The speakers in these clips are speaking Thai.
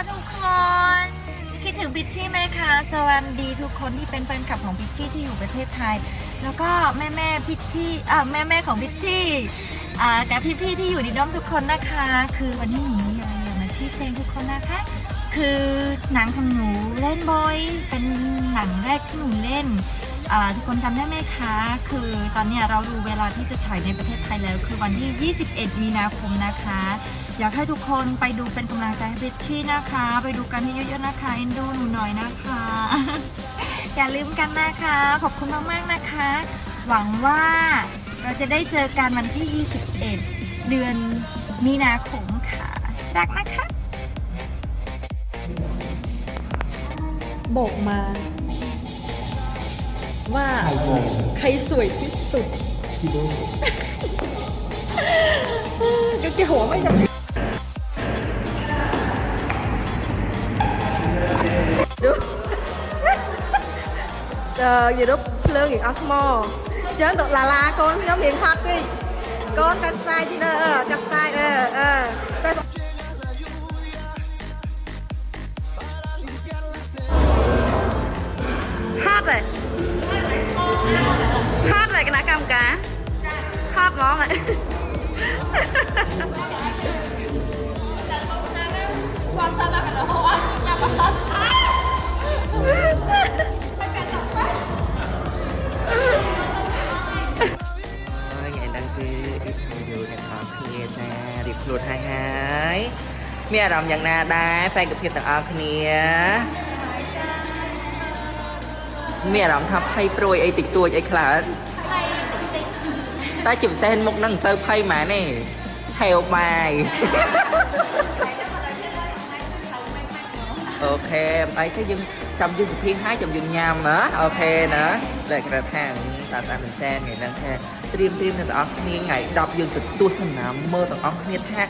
บิชชี่ไหมคะ สวัสดีทุกคนที่เป็นแฟนคลับของบิชชี่ที่อยู่ประเทศไทย แล้วก็แม่แม่พิชชี่อ่าแม่แม่ของบิชชี่อ่ากับพี่พี่ที่อยู่ในด้อมทุกคนนะคะ คือวันนี้หนูมีอยากมาชี้แจงทุกคนนะคะ คือหนังของหนูเล่นบอยเป็นหนังแรกที่หนูเล่น ทุกคนจำได้ไหมคะ คือตอนนี้เราดูเวลาที่จะฉายในประเทศไทยแล้ว คือวันที่ 21 มีนาคมนะคะ อยากให้ทุกคนไปดูเป็นกำลังใจให้พิชชี่นะคะ ไปดูกันให้เยอะๆนะคะเอ็นดูหนูหน่อยนะคะ อย่าลืมกันนะคะ ขอบคุณมากๆนะคะ หวังว่าเราจะได้เจอกันวันที่ 21 เดือนมีนาคมค่ะ รักนะคะ โบกมา ว่าใครสวยที่สุดก็เกี่ยวไม่จำเป็นดูเอออย่าดบเพลิงอีกอัสมอเจอตัวลาลาcon nhóm miệng hot đi con cắt sai đi nè ờ cắt sai เหมือนกันนะภาพน้องอะความสามารถของเราเพราะว่าจะมาทัไงดังจื้อรีวิวนะครับเพจนะรีพลูดหายหายมีอารมณ์อย่างน่าได้แฟนกับเพจต่างอาคเนียมีอารมณ์ทับให้โปรยไอติดตัวไอคลาส តែជាពិសេសមុខហ្នឹងមិនទៅភ័យម៉ែនេះហេវបាយអូខេអីទេយើងចាំយើងសុភាហើយចាំយើងញ៉ាំណាអូខេណាតែគេថាតាតាមែនតើថ្ងៃហ្នឹងថាត្រៀមត្រៀមទាំងអស់គ្នាថ្ងៃ10យើងទៅទស្សនាមើលទាំងអស់គ្នាថា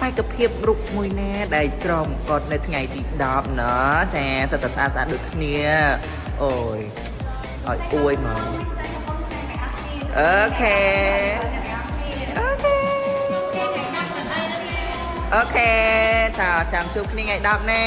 បេក្ខភាពរូបមួយណាដែលក្រមគាត់នៅថ្ងៃទី10ណាចាសិតតែស្អាតស្អាតដូចគ្នាអូយឲ្យអួយមក អូខេអូខេអូខេតើចាំជួបគ្នាថ្ងៃ10ណា